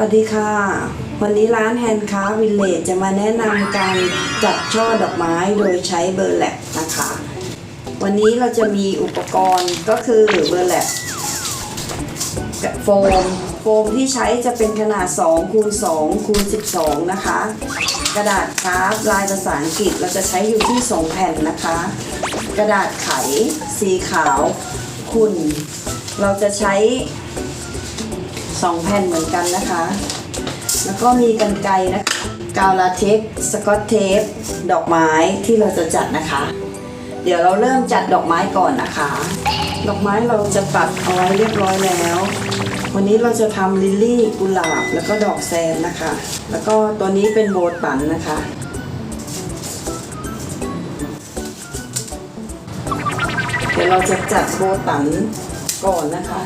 วัสดีค่ะ วันนี้ร้านแฮนด์ค้าวิลเลจจะมาแนะนำการจัดช่อดอกไม้โดยใช้เบอร์แลกนะคะ วันนี้เราจะมีอุปกรณ์ก็คือเบอร์แลบโฟม โฟมที่ใช้จะเป็นขนาด2คูณ2คูณ12 นะคะ กระดาษคราฟลายภาษาอังกฤษเราจะใช้อยู่ที่ 2 แผ่นนะคะ กระดาษไขสีขาวขุ่นเราจะใช้ สองแผ่นเหมือนกันนะคะ แล้วก็มีกันไกนะคะกาวลาเท็กสกอตเทป ดอกไม้ที่เราจะจัดนะคะ เดี๋ยวเราเริ่มจัดดอกไม้ก่อนนะคะ ดอกไม้เราจะตัดเอาไว้เรียบร้อยแล้ว วันนี้เราจะทำลิลลี่กุหลาบแล้วก็ดอกแซมนะคะ แล้วก็ตัวนี้เป็นโบตันนะคะเดี๋ยวเราจะจัดโบตันก่อนนะคะ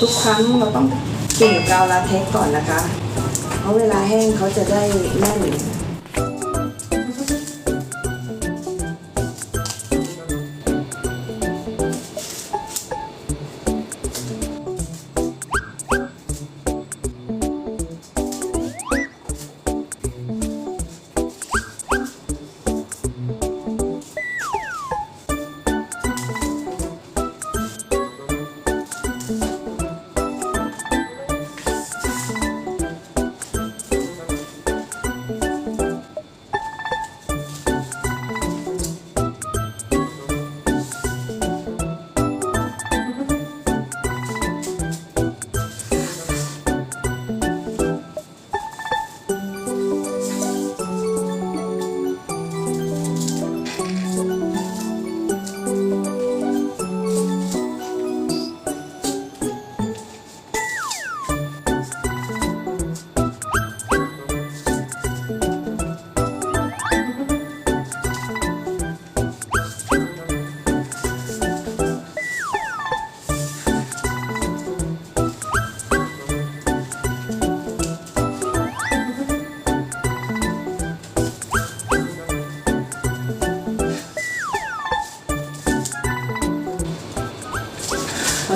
ทุกครั้งเราต้องกลิ่นกาวลาเท็กก่อนนะคะ เพราะเวลาแห้งเขาจะได้แน่น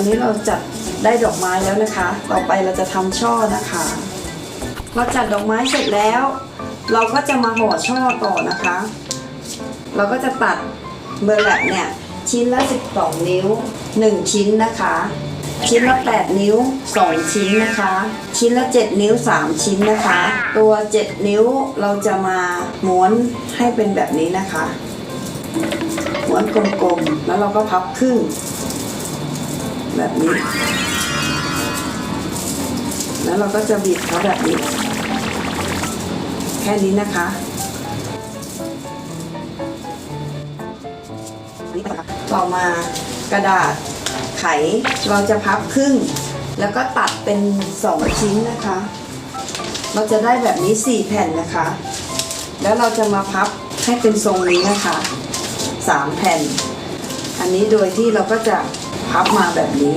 นี้เราจัดได้ดอกไม้แล้วนะคะ ต่อไปเราจะทำช่อนะคะพอจัดดอกไม้เสร็จแล้ว เราก็จะมาห่อช่อต่อนะคะ เราก็จะตัดเบอร์แลกเนี่ยชิ้นละ 12 นิ้ว 1 ชิ้นนะคะ ชิ้นละ 8 นิ้ว 2 ชิ้นนะคะ ชิ้นละ 7 นิ้ว 3 ชิ้นนะคะ ตัว 7 นิ้วเราจะมาม้วนให้เป็นแบบนี้นะคะม้วนกลมๆ แล้วเราก็พับครึ่ง แบบนี้ แล้วเราก็จะบีบเขาแบบนี้ แค่นี้นะคะต่อมากระดาษไขเราจะพับครึ่ง แล้วก็ตัดเป็นสองชิ้นนะคะ เราจะได้แบบนี้สี่แผ่นนะคะ แล้วเราจะมาพับให้เป็นทรงนี้นะคะสามแผ่น อันนี้โดยที่เราก็จะ พับมาแบบนี้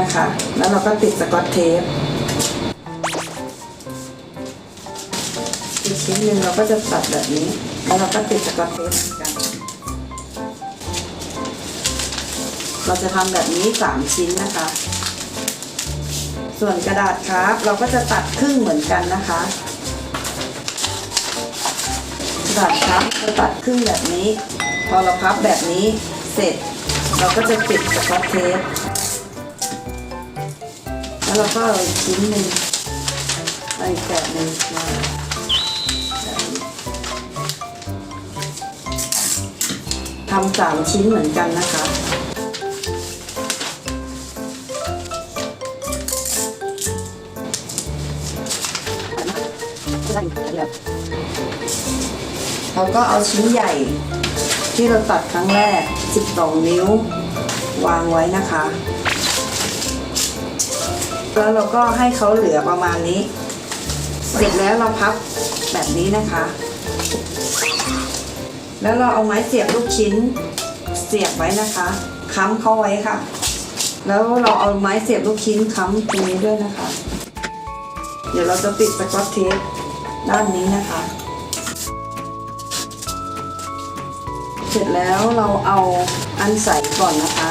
นะคะ แล้วเราก็ติดสกอตเทปอีกชิ้นหนึ่งเราก็จะตัดแบบนี้ แล้วเราก็ติดสกอตเทปเหมือนกัน เราจะทำแบบนี้สามชิ้นนะคะ ส่วนกระดาษครับเราก็จะตัดครึ่งเหมือนกันนะคะกระดาษครับจะตัดครึ่งแบบนี้ พอเราพับแบบนี้เสร็จ เราก็จะปิดสกอตเทปแล้วเราก็เอาอีกชิ้นหนึ่งเอาอีกแบบหนึ่งมาทำสามชิ้นเหมือนกันนะคะเราก็เอาชิ้นใหญ่ที่เราตัดครั้งแรก 12 นิ้ว วางไว้นะคะ แล้วเราก็ให้เขาเหลือประมาณนี้ เสร็จแล้วเราพับแบบนี้นะคะ แล้วเราเอาไม้เสียบลูกชิ้น เสียบไว้นะคะ ค้ำเขาไว้ค่ะ แล้วเราเอาไม้เสียบลูกชิ้นค้ำตรงนี้ด้วยนะคะ เดี๋ยวเราจะติดสกอตเทปด้านนี้นะคะ ร็จแล้วเราเอาอันใสก่อนนะคะ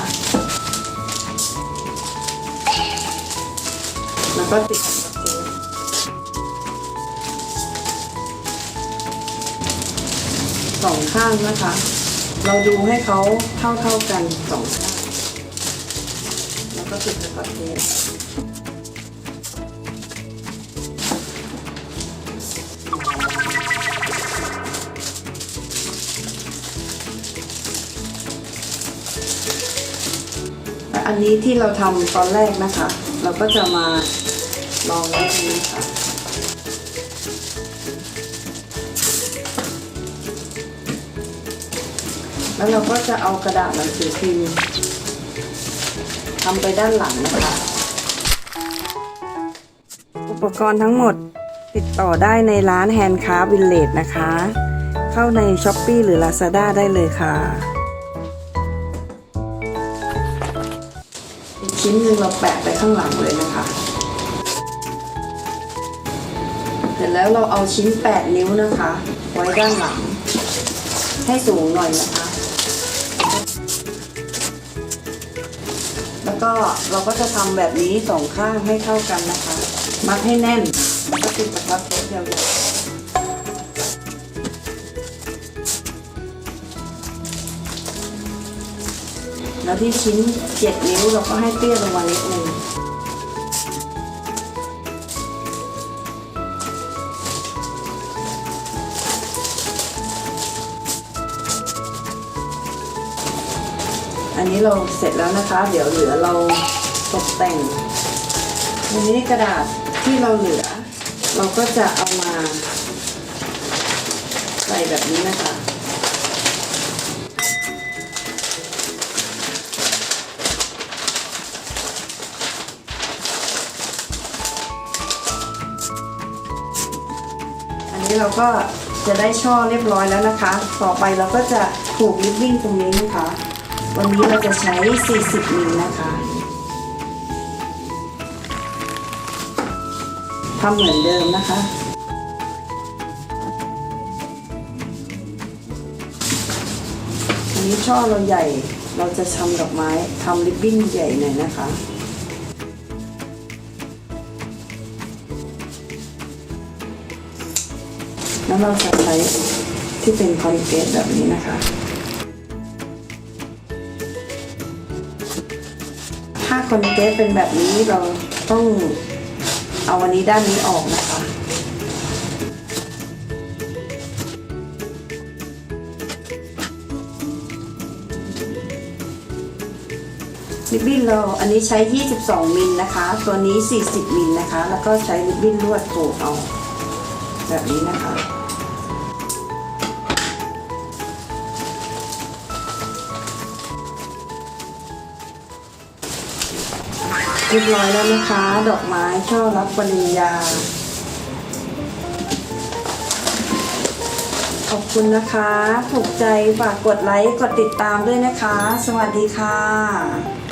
แล้วก็ติดสองข้างนะคะ เราดูให้เขาเท่าเท่าๆกันสองข้าง แล้วก็ติดกับเท อันนี้ที่เราทำตอนแรกนะคะ เราก็จะมาลองไว้ตรงนี้ค่ะแล้วเราก็จะเอากระดาษหนังสือพิมพ์ทำไปด้านหลังนะคะ อุปกรณ์ทั้งหมดติดต่อได้ในร้านแฮนด์คราฟวิลเลจนะคะ เข้าใน s h อ p e e หรือ Lazada ได้เลยค่ะ ชิ้นหนึ่งเราแปะไปข้างหลังเลยนะคะ เสร็จแล้วเราเอาชิ้น 8 นิ้วนะคะ ไว้ด้านหลัง ให้สูงหน่อยนะคะ แล้วก็เราก็จะทำแบบนี้สองข้างให้เท่ากันนะคะ มัดให้แน่น ก็ติดกับพับเทปยาว แล้วที่ชิ้นเจ็ดนิ้วเราก็ให้เตี้ยลงมานิดนึงอันนี้เราเสร็จแล้วนะคะ เดี๋ยวเหลือเราตกแต่งอันนี้กระดาษที่เราเหลือ เราก็จะเอามา ใส่แบบนี้นะคะ นี้เราก็จะได้ช่อเรียบร้อยแล้วนะคะ ต่อไปเราก็จะผูกริบบิ้นตรงนี้นะคะ วันนี้เราจะใช้ 40มิลนะคะทำเหมือนเดิมนะคะ อันนี้ช่อเราใหญ่ เราจะทำดอกไม้ทำริบบิ้นใหญ่หน่อยนะคะ แล้วเราจะใช้ที่เป็นคอนเกรสแบบนี้นะคะ ถ้าคอนเกรสเป็นแบบนี้เราต้องเอาวันนี้ด้านนี้ออกนะคะริบบิ้นเราอันนี้ใช้ 22 มิลนะคะ ตัวนี้ 40 มิลนะคะ แล้วก็ใช้ริบบิ้นลวดโผล่เอา แบบนี้นะคะเรียบร้อยแล้วนะคะ ดอกไม้ช่อรับปริญญา ขอบคุณนะคะ ถูกใจฝากกดไลค์ กดติดตามด้วยนะคะ สวัสดีค่ะ